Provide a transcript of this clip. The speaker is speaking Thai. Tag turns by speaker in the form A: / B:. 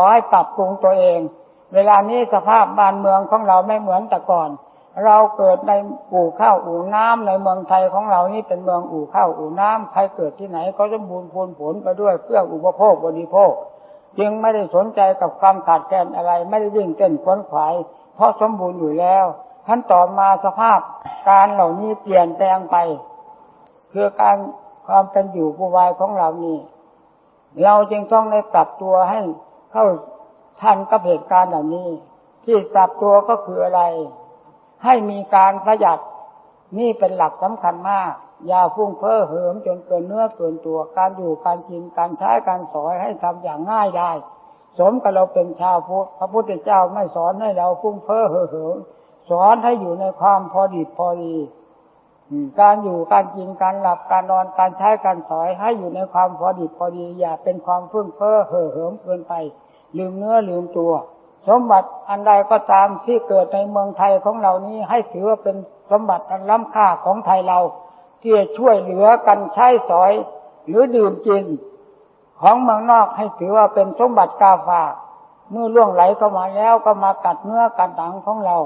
A: อให้ปรับปรุงตัวเอง เวลานี้สภาพบ้านเมืองของเราไม่เหมือนแต่ก่อน เราเกิดในอู่ข้าวอู่น้ำในเมืองไทยของเรานี่เป็นเมืองอู่ข้าวอู่น้ำใครเกิดที่ไหนก็สมบูรณ์พูนผลไปด้วยเครื่ออุปโภคบริโภค จึงไม่ได้สนใจกับความขาดแคลนอะไรไม่ได้วิ่งเต้นขวนขวายเพราะสมบูรณ์อยู่แล้วท่านต่อมาสภาพการเหล่านี้เปลี่ยนแปลงไปคือการความเป็นอยู่ผู้วายของเรานี่ เราจึงต้องได้ปรับตัวให้ เข้าทันกับเหตุการณ์เหล่านี้ ที่ปรับตัวก็คืออะไร ให้มีการประหยัดนี่เป็นหลักสำคัญมาก อย่าฟุ้งเฟ้อเหิมจนเกินเนื้อเกินตัวการอยู่การกินการใช้การสอยให้ทำอย่างง่ายได้สมกับเราเป็นชาวพุทธพระพุทธเจ้าไม่สอนให้เราฟุ้งเฟ้อเห่อเหิมสอนให้อยู่ในความพอดีพอดีการอยู่การกินการหลับการนอนการใช้การสอยให้อยู่ในความพอดีพอดี อย่าเป็นความฟุ้งเฟ้อเห่อเหิมเกินไป ลืมเนื้อลืมตัว สมบัติอันใดก็ตามที่เกิดในเมืองไทยของเรานี้ให้ถือว่าเป็นสมบัติอันล้ำค่าของไทยเรา ที่จะช่วยเหลือกันใช้สอย หรือดื่มกิน ของเมืองนอกให้ถือว่าเป็นสมบัติกาฝากเมื่อล่วงไหลเข้ามาแล้วก็มากัดเนื้อกัดหนังของเรา